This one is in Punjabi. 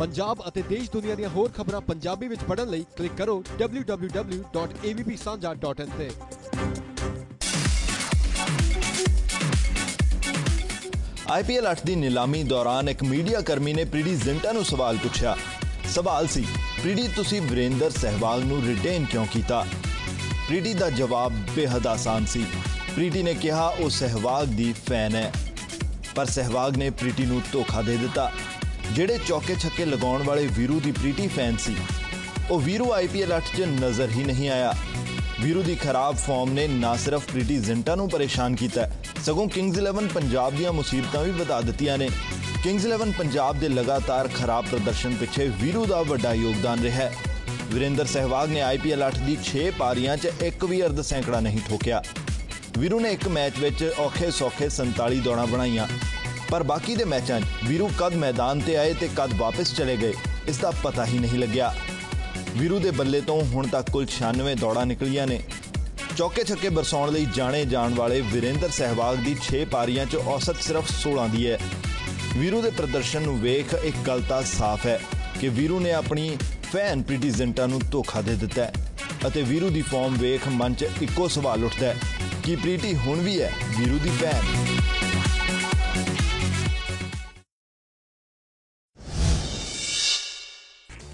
ਪੰਜਾਬ ਅਤੇ ਦੇਸ਼ ਦੁਨੀਆ ਦੀਆਂ ਹੋਰ ਖਬਰਾਂ ਪੰਜਾਬੀ ਵਿੱਚ ਪੜ੍ਹਨ ਲਈ ਕਲਿੱਕ ਕਰੋ www.avpsanja.in ਤੇ। ਆਈਪੀਐਲ 8 ਦੀ ਨਿਲਾਮੀ ਦੌਰਾਨ ਇੱਕ ਮੀਡੀਆ ਕਰਮੀ ਨੇ ਪ੍ਰੀਡੀ ਜ਼ਿੰਟਾ ਨੂੰ ਸਵਾਲ ਪੁੱਛਿਆ। ਸਵਾਲ ਸੀ, ਪ੍ਰੀਡੀ, ਤੁਸੀਂ ਵਿਰੇਂਦਰ ਸਹਿਵਾਗ ਨੂੰ ਰਿਟੇਨ ਕਿਉਂ ਕੀਤਾ? ਪ੍ਰੀਡੀ ਦਾ ਜਵਾਬ ਬੇਹੱਦ ਆਸਾਨ ਸੀ। ਪ੍ਰੀਟੀ ਨੇ ਕਿਹਾ, ਉਹ ਸਹਿਵਾਗ ਦੀ ਫੈਨ ਹੈ। ਪਰ ਸਹਿਵਾਗ ਨੇ ਪ੍ਰੀਟੀ ਨੂੰ ਧੋਖਾ ਦੇ ਦਿੱਤਾ। ਜਿਹੜੇ ਚੌਕੇ ਛੱਕੇ ਲਗਾਉਣ ਵਾਲੇ ਵੀਰੂ ਦੀ ਪ੍ਰੀਟੀ ਫੈਨ ਸੀ। ਉਹ ਵੀਰੂ ਆਈਪੀਐਲ 8 'ਚ ਨਜ਼ਰ ਹੀ ਨਹੀਂ ਆਇਆ। ਵੀਰੂ ਦੀ ਖਰਾਬ ਫਾਰਮ ਨੇ ਨਾ ਸਿਰਫ ਪ੍ਰੀਟੀ ਜ਼ਿੰਟਾ ਨੂੰ ਪਰੇਸ਼ਾਨ ਕੀਤਾ, ਸਗੋਂ ਕਿੰਗਜ਼ 11 ਪੰਜਾਬ ਦੀਆਂ ਮੁਸੀਬਤਾਂ ਵੀ ਵਧਾ ਦਿੱਤੀਆਂ ਨੇ। ਕਿੰਗਜ਼ 11 ਪੰਜਾਬ ਦੇ ਲਗਾਤਾਰ ਖਰਾਬ ਪ੍ਰਦਰਸ਼ਨ ਪਿੱਛੇ ਵੀਰੂ ਦਾ ਵੱਡਾ ਯੋਗਦਾਨ ਰਿਹਾ। ਹੈ ਵਿਰੇਂਦਰ ਸਹਿਵਾਗ ਨੇ ਆਈਪੀਐਲ 8 ਦੀ 6 ਪਾਰੀਆਂ 'ਚ ਇੱਕ ਵੀ ਅਰਧ ਸੈਂਕੜਾ ਨਹੀਂ ਠੋਕਿਆ। ਵੀਰੂ ਨੇ ਇੱਕ ਮੈਚ ਵਿੱਚ ਔਖੇ ਸੌਖੇ 47 ਦੌੜਾਂ ਬਣਾਈਆਂ। ਪਰ ਬਾਕੀ ਦੇ ਮੈਚਾਂ 'ਚ ਵੀਰੂ ਕਦ ਮੈਦਾਨ ਤੇ ਆਏ ਤੇ ਕਦ ਵਾਪਸ ਚਲੇ ਗਏ, ਇਸ ਦਾ ਪਤਾ ਹੀ ਨਹੀਂ ਲੱਗਿਆ। ਵੀਰੂ ਦੇ ਬੱਲੇ ਤੋਂ ਹੁਣ ਤੱਕ ਕੁੱਲ 96 ਦੌੜਾਂ ਨਿਕਲੀਆਂ ਨੇ। ਚੌਕੇ ਛੱਕੇ ਬਰਸਾਉਣ ਲਈ ਜਾਣੇ ਜਾਣ ਵਾਲੇ ਵਿਰੇਂਦਰ ਸਹਿਵਾਗ ਦੀ 6 ਪਾਰੀਆਂ 'ਚ ਔਸਤ ਸਿਰਫ 16 ਦੀ ਹੈ। ਵੀਰੂ ਦੇ ਪ੍ਰਦਰਸ਼ਨ ਨੂੰ ਵੇਖ ਇੱਕ ਗੱਲ ਤਾਂ ਸਾਫ਼ ਹੈ ਕਿ ਵੀਰੂ ਨੇ ਆਪਣੀ ਫੈਨ ਪ੍ਰੀਟੀ ਜ਼ਿੰਟਾ ਨੂੰ ਧੋਖਾ ਦੇ ਦਿੱਤਾ ਹੈ ਅਤੇ ਵੀਰੂ ਦੀ ਫਾਰਮ ਵੇਖ ਮਨ 'ਚ ਇੱਕੋ ਸਵਾਲ ਉੱਠਦਾ ਹੈ ਕਿ ਪ੍ਰੀਟੀ ਹੁਣ ਵੀ ਹੈ ਵੀਰੂ ਦੀ ਫੈਨ?